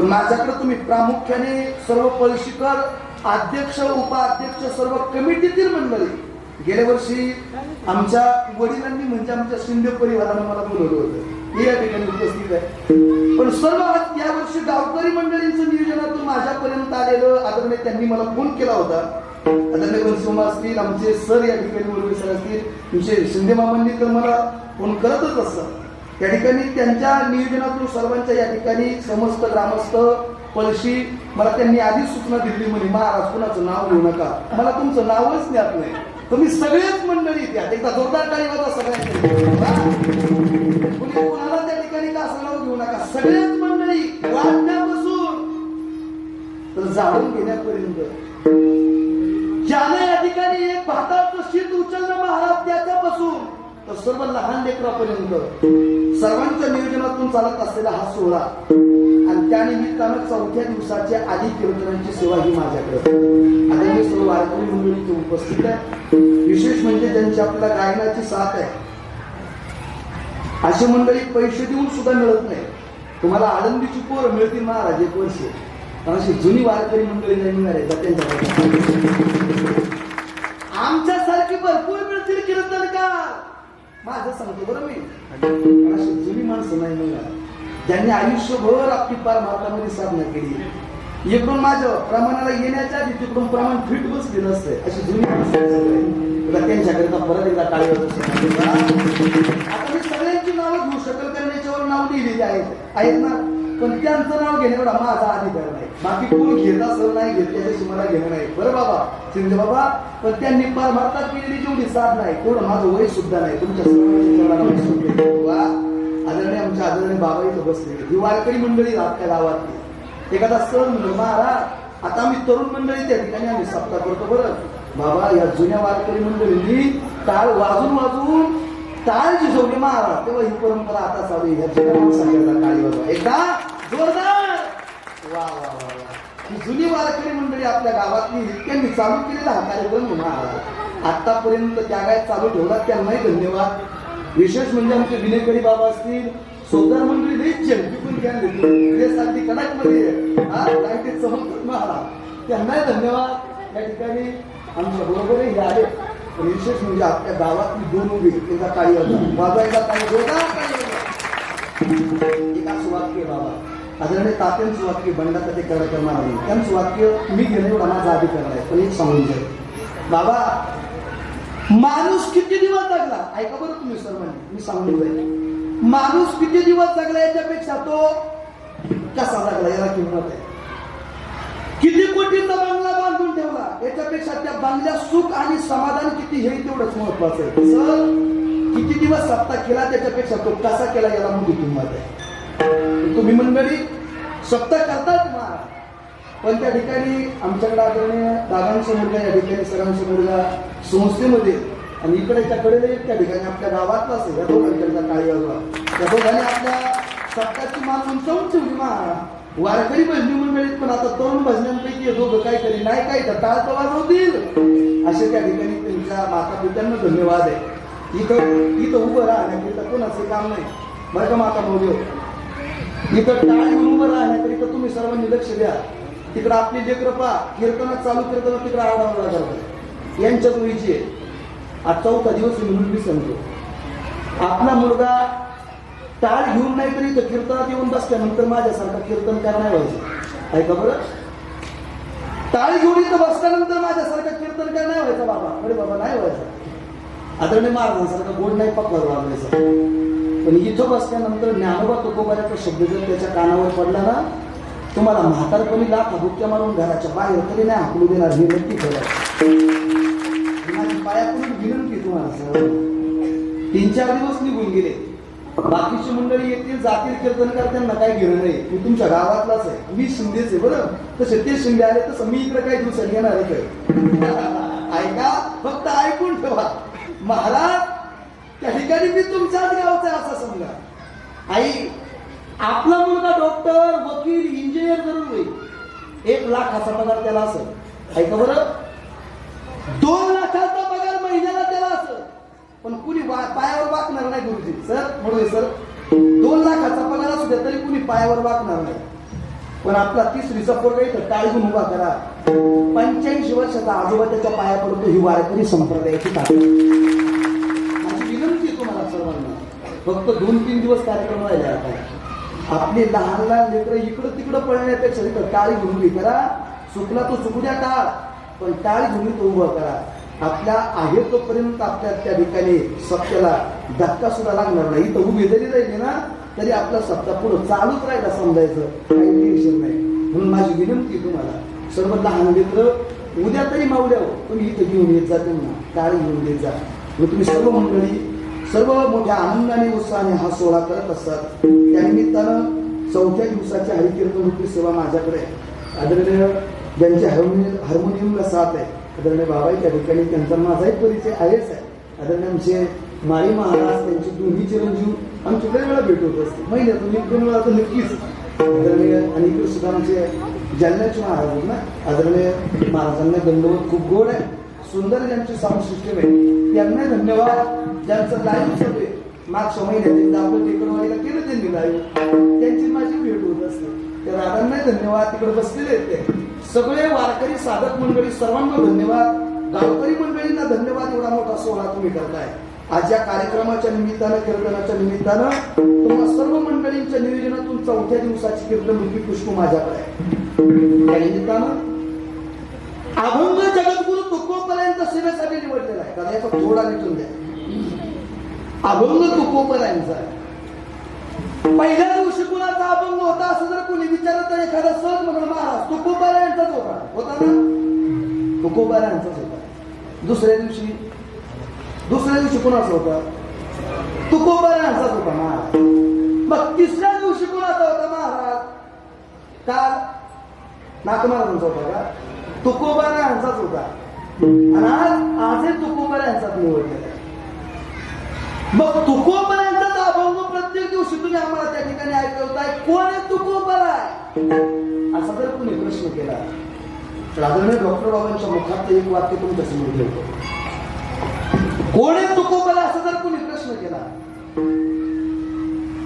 पण माझ्याकडे तुम्ही प्रामुख्याने सर्व पळशीकर अध्यक्ष उपाध्यक्ष सर्व कमिटीतील मंडळी. गेल्या वर्षी आमच्या वडिलांनी म्हणजे आमच्या शिंदे परिवारानं मला बोलवलं होतं. हे या ठिकाणी उपस्थित आहे. पण सर्व या वर्षी गावकरी मंडळींचं नियोजनातून माझ्यापर्यंत आलेलं आदरणीय त्यांनी मला फोन केला होता. आदरणीय वंशोमा असतील आमचे सर या ठिकाणी मुरळी सर असतील तुमचे शिंदे मामांनी तर मला फोन करतच असतात. त्या ठिकाणी त्यांच्या नियोजनातून सर्वांच्या या ठिकाणी समस्त ग्रामस्थ पळशी मला त्यांनी आधीच सूचना दिली म्हणे महाराज कुणाचं नाव घेऊ नका. मला तुमचं नावच ज्ञात नाही. तुम्ही सगळेच मंडळी द्या एकदा जोरदार टाळी होता सगळ्यांकडे कोणाला त्या ठिकाणी का असं नाव घेऊ नका. सगळेच मंडळी वाढण्यापासून तर जाणून घेण्यापर्यंत. ज्याने या ठिकाणी एक भाताचं शीत उचललं महाराज त्याच्यापासून तर सर्व लहान लेकरापर्यंत सर्वांच्या नियोजनातून चालत असलेला हा सोहळा आणि त्यानिमित्तानं चौथ्या दिवसाच्या आधी कीर्तनाची सेवा ही माझ्याकडे आणि सर्व वारकरी मंडळी इथे उपस्थित आहे. विशेष म्हणजे ज्यांची आपल्याला गायनाची साथ आहे. अशी मंडळी पैसे देऊन सुद्धा मिळत नाही. तुम्हाला आनंदीची पोर मिळतील महाराज एक वर्ष. कारण अशी जुनी वारकरी मंडळी नाही मिळणार आहे. का त्यांच्याकडे आमच्यासारखी भरपूर मिळतील कीर्तनकार. माझं सांगतो बरं मी. अशी जुनी माणसं नाही मला ज्यांनी आयुष्यभर आपली पार भारतामध्ये साधना केली. इकडून माझं प्रमाणाला येण्याच्या आधी तिकडून प्रमाण फिट बसलेलं असतंय अशी जुनी माणसं त्यांच्याकरिता परत एकदा काय आता मी सगळ्यांची नावं घेऊ शकल कारण याच्यावर नाव लिहिलेली आहेत. आहेत ना? पण त्यांचं नाव घेणे एवढा माझा अधिकार नाही. बाकी कोण घेत असं नाही घेत त्याच्याशी मला घेणं नाही. बरं बाबा शिंदे बाबा पण त्यांनी पार भारतात केलेली जेवढी साथ नाही तेवढं माझं वय सुद्धा नाही. तुमच्या वा. आदरणीय आमच्या आदरणीय बाबा इथं बसले ही वारकरी मंडळी आपल्या गावातली. एखादा सण म्हणलं महाराज आता आम्ही तरुण मंडळी त्या ठिकाणी आम्ही सप्ताह करतो बरं. बाबा या जुन्या वारकरी मंडळींनी काळ वाजून वाजून टाळ सोडली महाराज तेव्हा ही परंपरा आता चालू आहे. काळी बाबा एकदा जोरदार. वा वा वा ही जुनी वारकरी मंडळी आपल्या गावातली त्यांनी चालू केलेला हा कार्यक्रम महाराज आतापर्यंत त्या काय चालू ठेवला त्यांनाही धन्यवाद. विशेष म्हणजे आमचे विनयकरी बाबा असतील सोदार मंडळी लई चेंपी पण ज्ञान देतो अगदी मध्ये काय ते चमकत महाराज. त्यांनाही धन्यवाद. या ठिकाणी आमच्या बरोबर हे आले विशेष म्हणजे आपल्या गावातली दोन उभी एका होता बाबा एका काही होता एक असं वाक्य बाबा. आदरणीय तात्यांचं वाक्य बंडाचा ते करायला करणार नाही त्यांचं वाक्य मी घेणं एवढा माझा अधिकार आहे पण एक सांगून जाईल बाबा माणूस किती दिवस जगला? ऐका बरं तुम्ही सर्वांनी मी सांगून जाईल माणूस किती दिवस जगला याच्यापेक्षा तो कसा जगला याला किंमत आहे? किती कोटींचा बांगला बांधून ठेवला? याच्यापेक्षा त्या बांगल्या सुख आणि समाधान किती हे तेवढंच महत्वाचं आहे. सर किती दिवस सत्ता केला त्याच्यापेक्षा तो कसा केला याला मोठी किंमत आहे? तुम्ही मंडळी सप्ताह करतात ना पण त्या ठिकाणी आमच्याकडे आदरणीय दादांचा मुलगा या ठिकाणी सरांचा मुलगा संस्थेमध्ये आणि इकडे त्याकडे त्या ठिकाणी आपल्या गावातलाच आहे या दोघांकडचा काळी वाजवा त्या दोघांनी आपल्या सत्ताची मान उंचावून ठेवली मा वारकरी भजनी मंडळीत पण आता दोन भजन्यांपैकी हे दोघं काय करी नाही काय तर टाळ तर वाजवतील. असे त्या ठिकाणी त्यांच्या माता पित्यांना धन्यवाद आहे. इथं इथं उभं राहण्याकरिता कोणाचं काम नाही. बरं का माता मौल्य इथं टाळ घेऊन उभं राहण्याकरिता तुम्ही सर्वांनी लक्ष द्या. तिकडं आपली जे कृपा कीर्तनात चालू करताना तिकडं आडावडा करतात. यांच्याच वयची आहे. आज चौथा दिवस म्हणून मी सांगतो आपला मुलगा टाळ घेऊन नाही तरी इथं कीर्तनात येऊन बसल्यानंतर माझ्यासारखा कीर्तनकार नाही व्हायचं ऐका बरं. टाळ घेऊन इथं बसल्यानंतर माझ्यासारखा कीर्तनकार नाही व्हायचा बाबा? अरे बाबा नाही व्हायचा आदरणीय महाराजांसारखा गोड नाही पकवार वाजवायचा पण इथं बसल्यानंतर ज्ञानोबा तुकोबाऱ्याचा शब्द जर त्याच्या कानावर पडला ना तुम्हाला म्हातारपणी लाख बुक्या मारून घराच्या बाहेर तरी नाही हाकलू देणार हे नक्की खरं माझ्या पायाकडून विनंती तुम्हाला सर. तीन चार दिवस निघून गेले. बाकीची मंडळी येतील जातील कीर्तनकार त्यांना काय घेणं नाही. मी तुमच्या गावातलाच आहे. मी शिंदेच आहे बरं? तसे ते शिंदे आले तसं मी इकडे काही दिवसांनी येणार आहे ऐका फक्त ऐकून ठेवा. महाराज त्या ठिकाणी मी तुमच्याच गावचा आहे असं समजा. आई आपला मुलगा डॉक्टर वकील इंजिनियर जरूर होईल एक लाखाचा पगार त्याला असेल. ऐका बरं दोन लाखाचा पगार महिन्याला त्याला असेल पण कुणी वा- पायावर वाकणार नाही गुरुजी. सर म्हणून सर दोन लाखाचा पगार असू द्या तरी कुणी पायावर वाकणार नाही. पण आपला तिसरीचा पोरगा इथं टाळगून उभा करा. पंच्याऐंशी वर्षाचा आजोबा त्याच्या पाया पडतो ही वारकरी संप्रदायाची माझी विनंती आहे तुम्हाला सर्वांना. फक्त दोन तीन दिवस कार्यक्रम राहिले आता. आपली लहान लहान लेकरं इकडं तिकडं पळण्यापेक्षा इथं काळी घेऊन करा. चुकला तो चुकू द्या टाळ पण टाळी घेऊन तो उभा करा. आपल्या आहे तोपर्यंत आपल्या त्या ठिकाणी सत्याला धक्का सुद्धा लागणार नाही. इथं उभी जरी राहिली ना तरी आपला सत्ता पुढं चालूच राहिला समजायचं. काही टेन्शन नाही. म्हणून माझी विनंती तुम्हाला सर्व लहान मित्र उद्या तरी मावल्यावर तुम्ही इथं घेऊन येत जा त्यांना. कार घेऊन येत जा. मग तुम्ही सर्व मंडळी सर्व मोठ्या आनंदाने उत्साहाने हा सोहळा करत असतात. त्यानिमित्तानं चौथ्या दिवसाची हरिकीर्तन रूपी सेवा माझ्याकडे आहे. आदरणीय ज्यांचे हार्मोनियम हार्मोनियमला साथ आहे आदरणीय बाबाई त्या ठिकाणी त्यांचा माझाही परिचय आहेच आहे. आदरणीय आमचे माळी महाराज त्यांचे दोन्ही चिरंजीव आमची वेळ वेळा भेट होत असते महिन्यातून एक दोन वेळा तर नक्कीच. आदरणीय आणि इकडे सुद्धा आमचे जालन्याचे महाराज आहेत ना? आदरणीय महाराजांना दंडवत खूप गोड आहे. सुंदर ज्यांची साऊंड सिस्टम आहे. त्यांना धन्यवाद. ज्यांचं लाईव्ह चालू आहे. मागच्या महिन्यात एकदा आपण टेकडवाडीला केलं त्यांनी लाईव्ह त्यांची माझी भेट होत असते. त्या दादांना धन्यवाद. तिकडे बसलेले आहेत ते. सगळे वारकरी साधक मंडळी सर्वांना धन्यवाद. गावकरी मंडळींना धन्यवाद एवढा मोठा सोहळा तुम्ही करताय. आज या कार्यक्रमाच्या निमित्तानं कीर्तनाच्या निमित्तानं तुम्हाला सर्व मंडळींच्या नियोजनातून चौथ्या दिवसाची कीर्तन रूपी पुष्प माझ्याकडे आहे. त्या निमित्तानं अभंग जगद्गुरु तुकोपर्यंत सेवेसाठी निवडलेला आहे. कारण थोडा निघून द्या. अभंग तुकोपर्यंत. आहे पहिल्या दिवशी कुणाचा अभंग होता असं जर कोणी विचारलं तर एखादा सण म्हणून महाराज तुकोबाऱ्यांचाच होता. होता ना? तुकोबाऱ्यांचाच होता. दुसऱ्या दिवशी? दुसऱ्या दिवशी कुणाचा होता? तुकोबाऱ्यांचाच होता महाराज. मग तिसऱ्या दिवशी कुणाचा होता महाराज? काल नाथ महाराजांचा होता का? तुकोबारा यांचाच होता. आणि आज आजही तुकोबारा यांचाच निवडलेला आहे मग तुकोबाऱ्यांचाच अभंग प्रत्येक दिवशी तुम्ही आम्हाला त्या ठिकाणी ऐकवताय कोण आहे तुकोबारा असा जर कोणी प्रश्न केला तर आदरणीय डॉक्टर बाबांच्या मुखात एक वाक्य तुम्ही कसं म्हटलं होतं कोण आहे तुकोबारा असं जर कोणी प्रश्न केला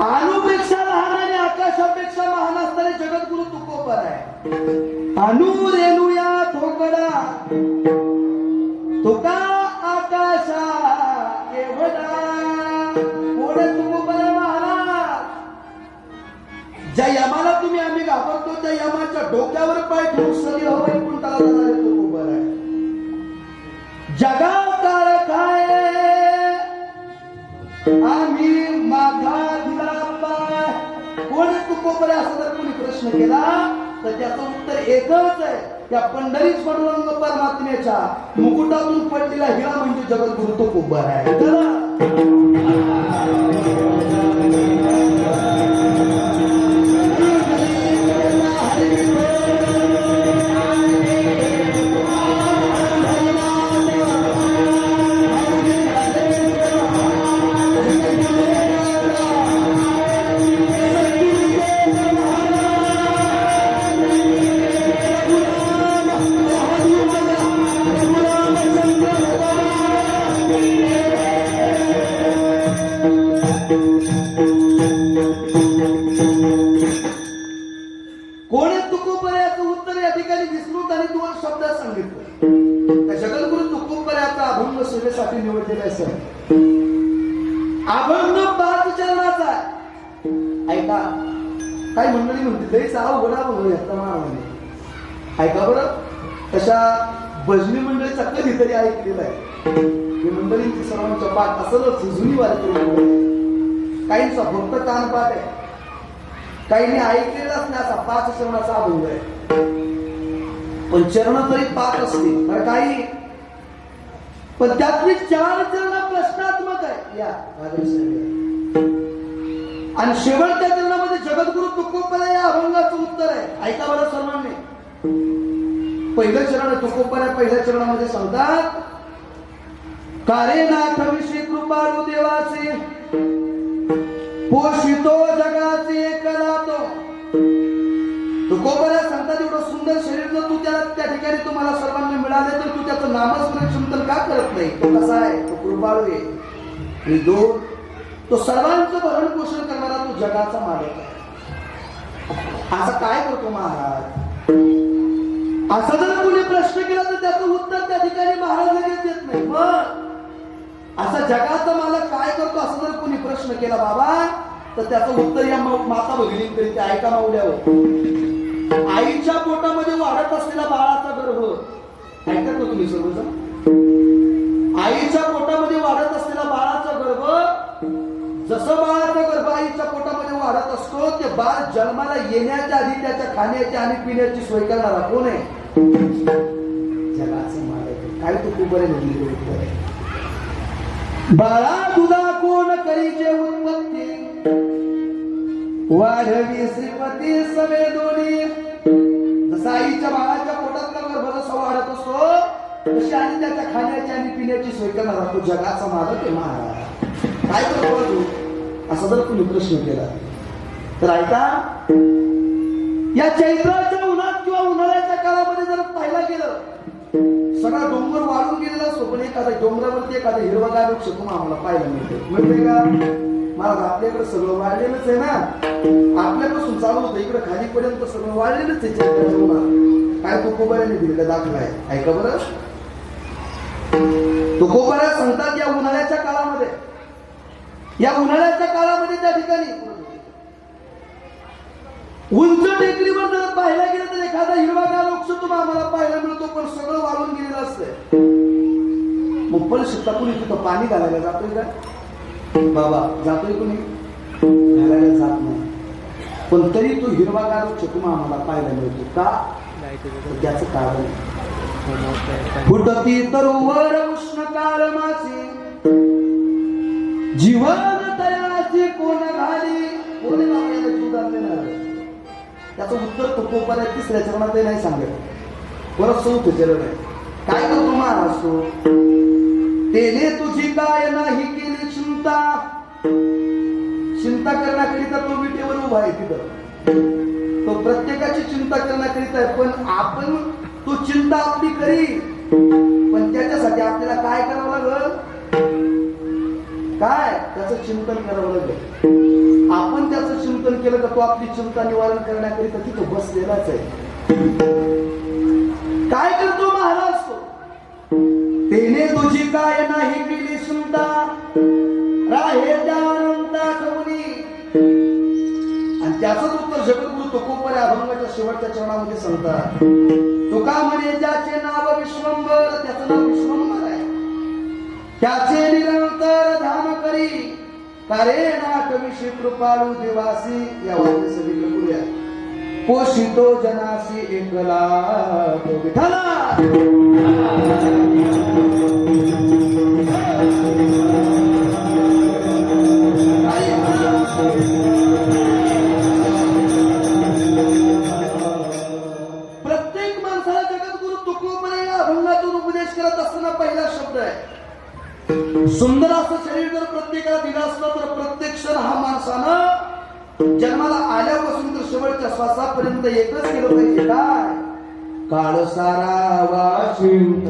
अणुपेक्षा लहान आणि आकाशापेक्षा महान असणारे जगद्गुरु तुकोबर आहे. अणु रेणुया ठोकडा तुका आकाशा ज्या यमाला तुम्ही आम्ही घाबरतो त्या यमाच्या डोक्यावर पाय ठेवून सरी हवाई कुंटाला जाणारे उभं आहे जगा काळ काय? आम्ही माझा दिला पाय. कोण तुकोबर असं जर कोणी प्रश्न केला तर त्याचं उत्तर एकच आहे. त्या पंढरीच पडवंग परमात्म्याच्या मुकुटातून पडलेला हिरा म्हणजे जगद्गुरु तो कोबर आहे याचा सेवेसाठी निवडलेला आहे सर. अभंग पाच चरणाचा ऐका. काय मंडळी म्हणते लईच अवघड अभंग घेतला महाराजांनी ऐका बरं. तशा भजनी मंडळीचा कधीतरी ऐकलेला आहे. ही मंडळींची सर्वांच्या पाठ असलच जुनी वाजते काहींचा फक्त कान पाठ आहे. काहींनी ऐकलेलाच नाही असा पाच चरणाचा अभंग आहे. पण चरण तरी पाच असते काही पण त्यातली चार चरण प्रश्नात्मक आहे या आणि शेवटच्या चरणामध्ये जगद्गुरु तुकोपर या अभंगाचं उत्तर आहे. ऐका बरं सर्वांनी. पहिलं चरण आहे तुकोपर आहे पहिल्या चरणामध्ये सांगतात कारे नाथ विषयी कृपाळू देवाचे पोषितो जगाचे करा तो तुकोबऱ्या एवढं सुंदर शरीर जर तू त्या त्या ठिकाणी तुम्हाला सर्वांना मिळाले तर तू त्याचं नामस्मरण तर का करत नाही? तो कसा आहे? तो कृपाळू आहे. आणि दोन तो सर्वांचं भरण पोषण करणारा तो जगाचा मालक आहे. असं काय करतो महाराज? असं जर कोणी प्रश्न केला तर त्याचं उत्तर त्या ठिकाणी महाराज लगेच देत नाही. मग? असा जगाचा मालक काय करतो? असं जर कोणी प्रश्न केला बाबा तर त्याचं उत्तर या माता भगिनींकडे ते ऐका मावल्यावर आईच्या पोटामध्ये वाढत असलेला बाळाचा गर्भ. ऐकतात ना तुम्ही सर्वजण? आईच्या पोटामध्ये वाढत असलेला बाळाचा गर्भ जसं बाळाचा गर्भ आईच्या पोटामध्ये वाढत असतो ते बाळ जन्माला येण्याच्या आधी त्याच्या खाण्याची आणि पिण्याची सोय करणारा कोण आहे? जगाचं मालक काय तू खूप बरे बाळा तुला कोण करीचे उत्पत्ती? वाढवी श्रीमती सवे दोन्ही जसं आईच्या बाळाच्या पोटातला गर्भरस वाढत असतो तशी आणि त्याच्या खाण्याची आणि पिण्याची सोय करणार तो जगाचा मालक आहे महाराज. काय करतो तू? असा जर तुम्ही प्रश्न केला. तर ऐका या चैत्राच्या उन्हात किंवा उन्हाळ्याच्या काळामध्ये जर पाहायला गेलं सगळा डोंगर वाढून गेलेला असतो पण एखादा डोंगरावरती एखादा हिरवागार वृक्ष तुम्हाला आम्हाला पाहायला मिळतो. म्हणजे का? महाराज आपल्याकडे सगळं वाढलेलंच आहे ना. आपल्यापासून चालू होतं इकडे खाली पर्यंत सगळं वाढलेलंच आहे काय तुकोबाऱ्याने दिलेला दाखला आहे? ऐका बरं. तो सांगतात या उन्हाळ्याच्या काळामध्ये. या उन्हाळ्याच्या काळामध्ये त्या ठिकाणी उंच टेकडीवर जर पाहायला गेलं तर एखादा हिरवागार वृक्ष तुम्हाला आम्हाला पाहायला मिळतो पण सगळं वाळून गेलेलं असतंय. मुप्पल शेतातून तिथं पाणी घालायला जातोय का? बाबा जातोय कोणी? घालायला जात नाही. पण तरी तो हिरवागार चकमा आम्हाला पाहायला मिळतो. का? तर त्याचं कारण फुटती तरुवर उष्ण काल मासी जीवन तयाचे कोण घाली? कोणी आपल्याला जीवदान देणार त्याचं उत्तर तो कोपाऱ्या तिसऱ्या चरणात नाही सांगत. परत चौथ चरण आहे काय करतो महाराज तो? तेने तुझी काय नाही केली? चिंता. चिंता करण्याकरिता तो विटेवर उभा आहे तिथं. तो प्रत्येकाची चिंता करण्याकरिता आहे पण आपण तो चिंता आपली करी. पण त्याच्यासाठी आपल्याला काय करावं लागल? काय? त्याचं चिंतन करावं लागेल. आपण त्याचं चिंतन केलं तर तो आपली चिंता निवारण करण्याकरिता तिथं बसलेलाच आहे. काय करतो महाराज तो? तेने तुझी काय नाही केली चिंता राहे त्यानंतर कवनी आणि त्याचंच उत्तर जगद्गुरु तुकोपर अभंगाच्या शेवटच्या चरणामध्ये सांगतात. तुका म्हणे ज्याचे नाव विश्वंभर त्याचं नाव विश्वंभर आहे. त्याचे निरंतर धाम करी. कारे नाट विषय कृपाळू देवासी या वाक्य सगळीकडे बोलूया. पोषितो जनासी एकला तो विठाला प्रत्येक माणसाला जगद्गुरु तुकोपणे या अभंगातून उपदेश करत असताना पहिला शब्द आहे. सुंदर असं शरीर जर प्रत्येकाला दिलं असलं तर प्रत्येक क्षण हा माणसानं जन्माला आल्यापासून तर शेवटच्या श्वासापर्यंत एकच केलं पाहिजे. काय? काळ सारा वाशिंत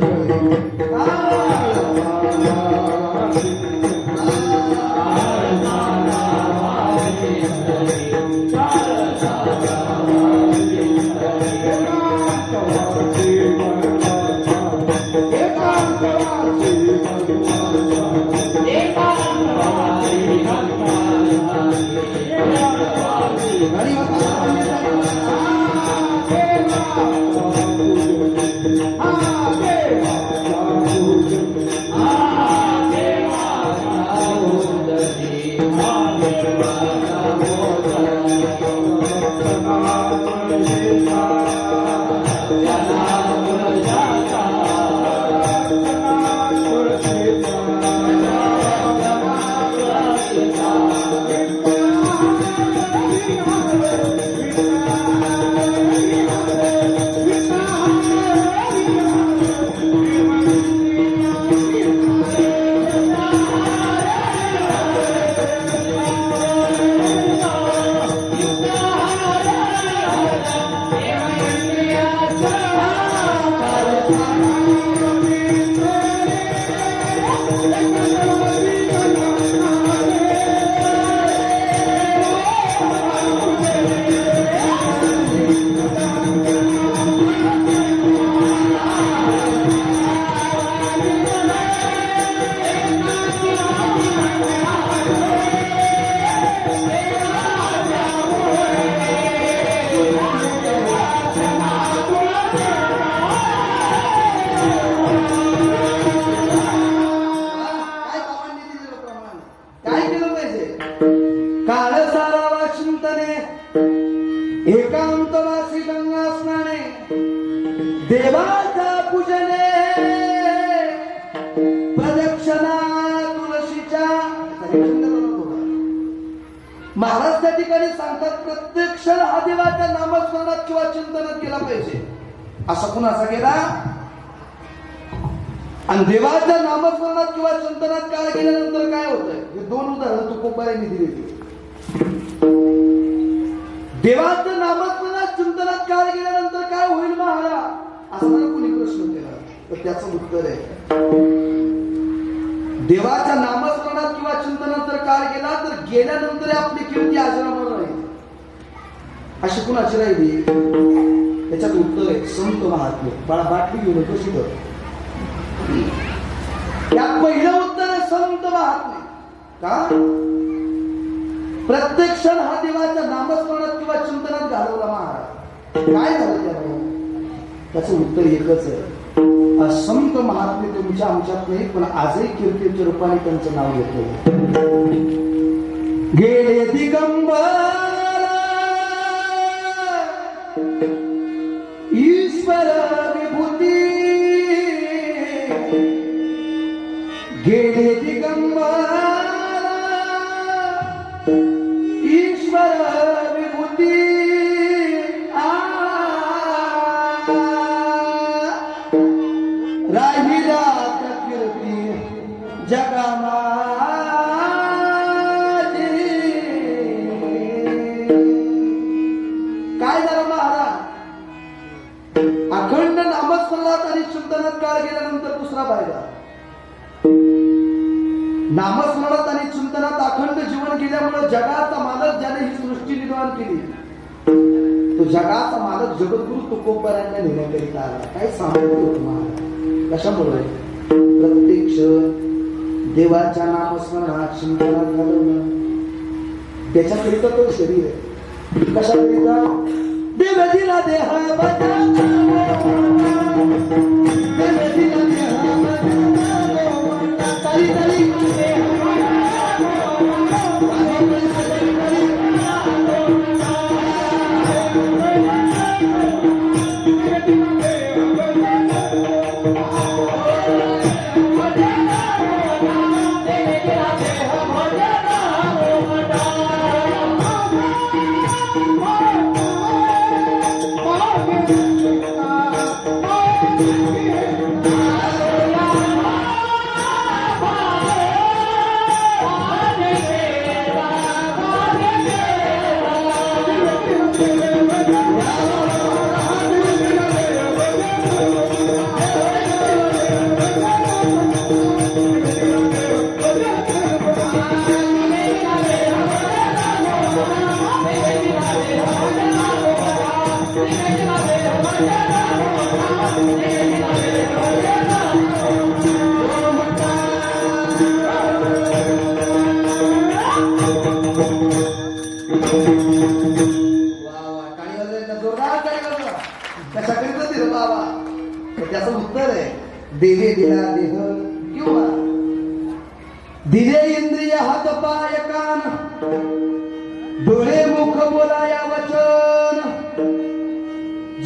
आणि देवाच्या नामस्मरणात किंवा चिंतनात काळ गेल्यानंतर काय होतंय? हे दोन उदाहरण तुकोबाईंनी दिली देवाचं नामस्मरणात चिंतनात काळ गेल्यानंतर काय होईल महाराज? असा कुणी प्रश्न केला? तर त्याचं उत्तर आहे. देवाच्या नामस्मरणात किंवा चिंतनात जर काळ गेला तर गेल्यानंतर आपली कीर्ती आजरावर राहील अशी कुणाची राहिली? त्याच्यात उत्तर आहे संत महात्मे. बाळा बाटली घेऊन येतो शिकत या पहिलं उत्तर संत महात्मे. का? प्रत्येक क्षण हा देवाच्या नामस्मरणात किंवा चिंतनात घालवला महाराज. काय झालं त्यामुळे? त्याचं उत्तर एकच आहे. असंत महात्मे तुमच्या आमच्यात नाही पण आजही कीर्तीच्या रूपाने त्यांचं नाव घेतो गेले दिगंबर. ईश्वर गेले दिगंबर ईश्वर नामस्मरणात आणि चिंतनात अखंड जीवन गेल्यामुळे जगाचा मालक ज्याने ही सृष्टी निर्माण केली. तो जगाचा मालक जगद्गुरु तुकोबऱ्यांना नेण्याकरिता आला. काय सांगतो तुम्हाला? कशामुळे? प्रत्यक्ष देवाच्या नामस्मरणात चिंतनात घालवणं. त्याच्याकरिता तो शरीर आहे. कशाकरिता? देव दिला देह बजावला. देव दिला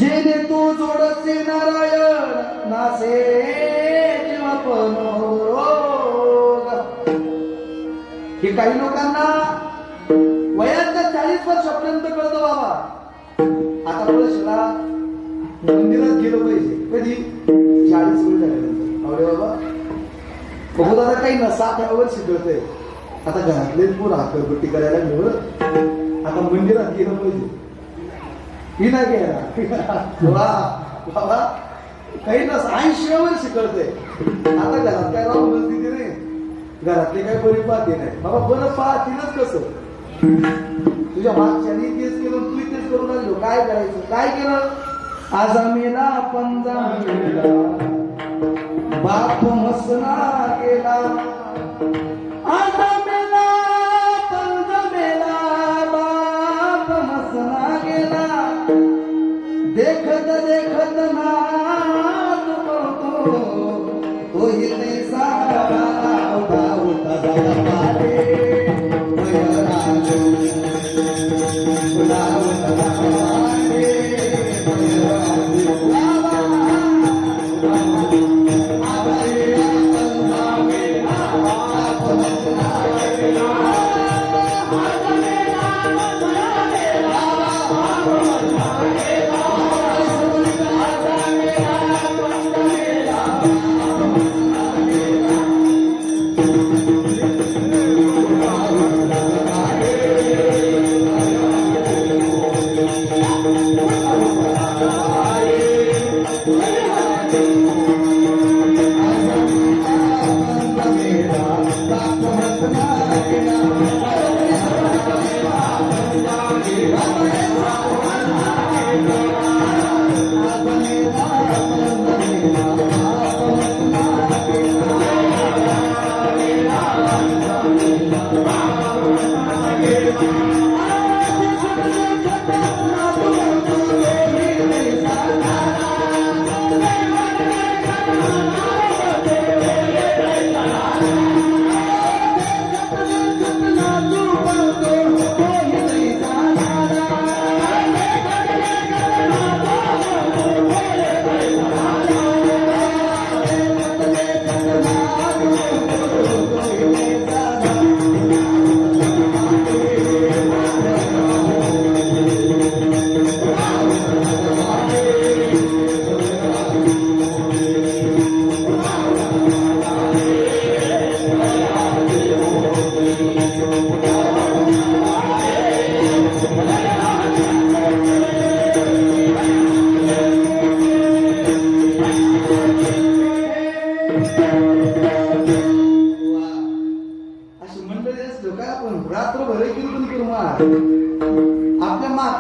जेने तू जोडसे नारायण नासे पण हे काही लोकांना वयाच्या चाळीस वर्षापर्यंत कळतं बाबा. आता शिला मंदिरात गेलो पाहिजे. कधी? चाळीस वर्ष झाल्यानंतर. आवडे बाबा बघू दादा काही नसा त्यावर शिकवते आता घरातले पूर हातगट्टी करायला मिळत आता मंदिरात गेलं पाहिजे. ही नाही घ्यायला वा बाबा काही ना ऐंशी वर्ष शिकवते. आता घरात काय राहून तिथे नाही? घरातले काय बरी पाहते नाही. बाबा बरं पाहतीलच कसं. तुझ्या मागच्यानी तेच केलं तू तेच करू लागलो काय करायचं? काय केलं? आज मेला पंजा मेला बाप मसना गेला.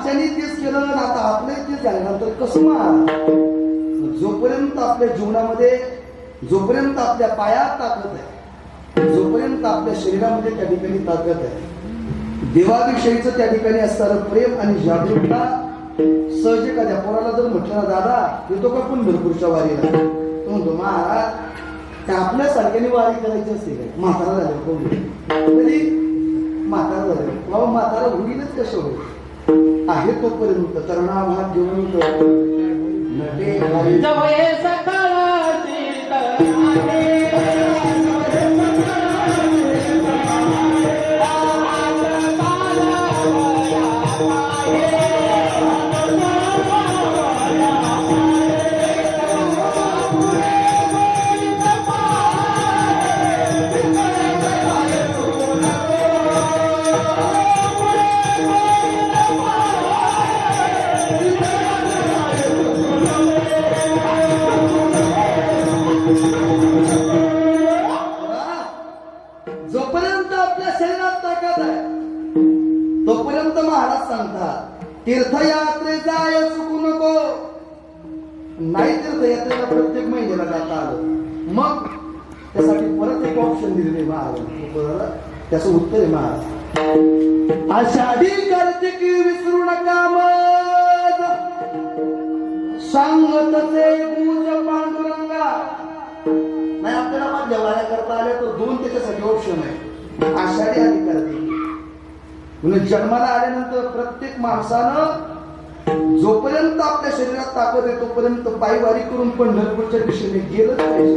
त्यांनी तेच केलं आणि आता आपलं तेच झाल्यानंतर कसं मार जोपर्यंत आपल्या जीवनामध्ये जोपर्यंत आपल्या पायात ताकद आहे जोपर्यंत आपल्या शरीरामध्ये त्या ठिकाणी ताकद आहे देवाविषयीचं त्या ठिकाणी असणारं प्रेम आणि जागरूकता सहज एखाद्या पोराला जर म्हटलं ना दादा येतो का पण भरपूरच्या वारीला? तो म्हणतो महाराज त्या आपल्या सारख्याने वारी करायची असते काय? म्हातारा झाले कोण तरी म्हातारा झाले बाबा म्हातारा होईलच कसं होईल आहे तोपर्यंत तरुणा भाग घेऊन तो नटे आपल्याला करता आल्या तर दोन त्याच्यासाठी ऑप्शन आहे. आषाढी आली करते म्हणून जन्माला आल्यानंतर प्रत्येक माणसानं जोपर्यंत आपल्या शरीरात ताकद आहे तोपर्यंत पायवारी करून पंढरपूरच्या दिशेने गेलंच पाहिजे.